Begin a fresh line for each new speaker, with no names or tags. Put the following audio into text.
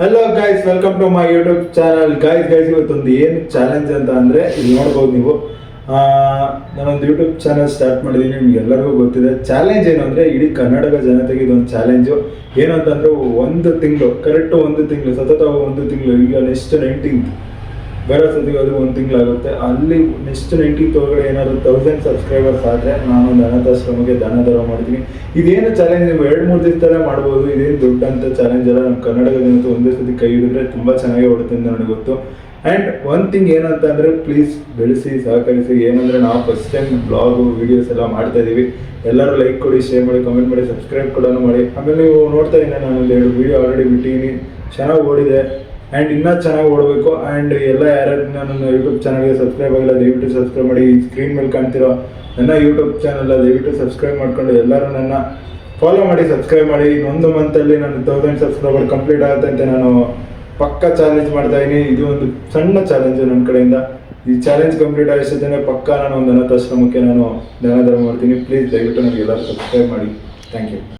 Hello guys welcome to my YouTube channel guys guys ಇವತ್ತೊಂದು ಏನು challenge ಅಂತ ಅಂದರೆ ಇಲ್ಲಿ ನೋಡ್ಬೋದು ನೀವು. ನಾನೊಂದು ಯೂಟ್ಯೂಬ್ ಚಾನಲ್ ಸ್ಟಾರ್ಟ್ ಮಾಡಿದ್ದೀನಿ ನಿಮ್ಗೆ ಎಲ್ಲರಿಗೂ ಗೊತ್ತಿದೆ. ಚಾಲೆಂಜ್ ಏನು ಅಂದರೆ ಇಡೀ ಕನ್ನಡದ ಜನತೆಗೆ ಇದೊಂದು ಚಾಲೆಂಜು ಏನು ಅಂತಂದ್ರೆ ಒಂದು ತಿಂಗಳು ಕರೆಕ್ಟ್ ಒಂದು ತಿಂಗಳು ಸತತ ಒಂದು ತಿಂಗಳು, ಈಗ ನೆಕ್ಸ್ಟ್ ನೈನ್ಟೀನ್ತ್ ಬೇರೆ ಸತಿಗೆ ಅದು ಒಂದು ತಿಂಗಳಾಗುತ್ತೆ. ಅಲ್ಲಿ ನೆಕ್ಸ್ಟ್ ನೈಂಟಿ ಒಳಗಡೆ ಏನಾದ್ರು ತೌಸಂಡ್ ಸಬ್ಸ್ಕ್ರೈಬರ್ಸ್ ಆದರೆ ನಾನೊಂದು ಅನಾಥಾಶ್ರಮಕ್ಕೆ ದಾನ ಧರ್ಮ ಮಾಡ್ತೀನಿ. ಇದೇನು ಚಾಲೆಂಜ್ ನೀವು ಎರಡು, ಮೂರು ದಿವಸದಲ್ಲೇ ಮಾಡ್ಬೋದು. ಇದೇನು ದೊಡ್ಡ ಅಂತ ಚಾಲೆಂಜ್ ಅಲ್ಲ. ನಮ್ಮ ಕನ್ನಡದ ಜನತೆ ಒಂದೇ ಸತಿ ಕೈ ಹಿಡಿದ್ರೆ ತುಂಬ ಚೆನ್ನಾಗಿ ಓಡುತ್ತೆ ಅಂತ ನನಗೆ ಗೊತ್ತು. ಆ್ಯಂಡ್ ಒನ್ ಥಿಂಗ್ ಏನಂತ ಅಂದರೆ ಪ್ಲೀಸ್ ಬೆಳೆಸಿ, ಸಹಕರಿಸಿ. ಏನಂದರೆ ನಾವು ಫಸ್ಟ್ ಟೈಮ್ ಬ್ಲಾಗು ವೀಡಿಯೋಸ್ ಎಲ್ಲ ಮಾಡ್ತಾ ಇದ್ದೀವಿ ಎಲ್ಲರೂ ಲೈಕ್ ಕೊಡಿ ಶೇರ್ ಮಾಡಿ ಕಮೆಂಟ್ ಮಾಡಿ ಸಬ್ಸ್ಕ್ರೈಬ್ ಕೂಡ ಮಾಡಿ. ಆಮೇಲೆ ನೀವು ನೋಡ್ತಾ ಇದ್ದೀನಿ ನಾನು ಎರಡು ವೀಡಿಯೋ ಆಲ್ರೆಡಿ ಬಿಟ್ಟಿದ್ದೀನಿ. ಚೆನ್ನಾಗಿ ಓಡಿದೆ. ಆ್ಯಂಡ್ ಇನ್ನೂ ಚೆನ್ನಾಗಿ ಓಡಬೇಕು. ಆ್ಯಂಡ್ ಎಲ್ಲ ಯಾರ್ಯಾರು ನನ್ನ ಯೂಟ್ಯೂಬ್ ಚಾನಲ್ಗೆ ಸಬ್ಸ್ಕ್ರೈಬ್ ಆಗಿಲ್ಲ, ದಯವಿಟ್ಟು ಸಬ್ಸ್ಕ್ರೈಬ್ ಮಾಡಿ. ಸ್ಕ್ರೀನ್ ಮೇಲೆ ಕಾಣ್ತಿರೋ ನನ್ನ ಯೂಟ್ಯೂಬ್ ಚಾನಲ್ ದಯವಿಟ್ಟು ಸಬ್ಸ್ಕ್ರೈಬ್ ಮಾಡ್ಕೊಂಡು ಎಲ್ಲರೂ ನನ್ನ ಫಾಲೋ ಮಾಡಿ ಸಬ್ಸ್ಕ್ರೈಬ್ ಮಾಡಿ. ಇನ್ನೊಂದು ಮಂತಲ್ಲಿ ನಾನು ತೌಸಂಡ್ ಸಬ್ಸ್ಕ್ರೈಬರ್ ಕಂಪ್ಲೀಟ್ ಆಗುತ್ತೆ ಅಂತ ನಾನು ಪಕ್ಕ ಚಾಲೆಂಜ್ ಮಾಡ್ತಾ ಇದೀನಿ. ಇದು ಒಂದು ಸಣ್ಣ ಚಾಲೆಂಜು ನನ್ನ ಕಡೆಯಿಂದ. ಈ ಚಾಲೆಂಜ್ ಕಂಪ್ಲೀಟ್ ಆಗಿಸ್ತೇನೆ ಪಕ್ಕ ನಾನು ಒಂದು ಅನಾಥಾಶ್ರಮಕ್ಕೆ ನಾನು ದಾನ ಧರ್ಮ ಮಾಡ್ತೀನಿ. ಪ್ಲೀಸ್ ದಯವಿಟ್ಟು ನನಗೆ ಎಲ್ಲರೂ ಸಬ್ಸ್ಕ್ರೈಬ್ ಮಾಡಿ. Thank you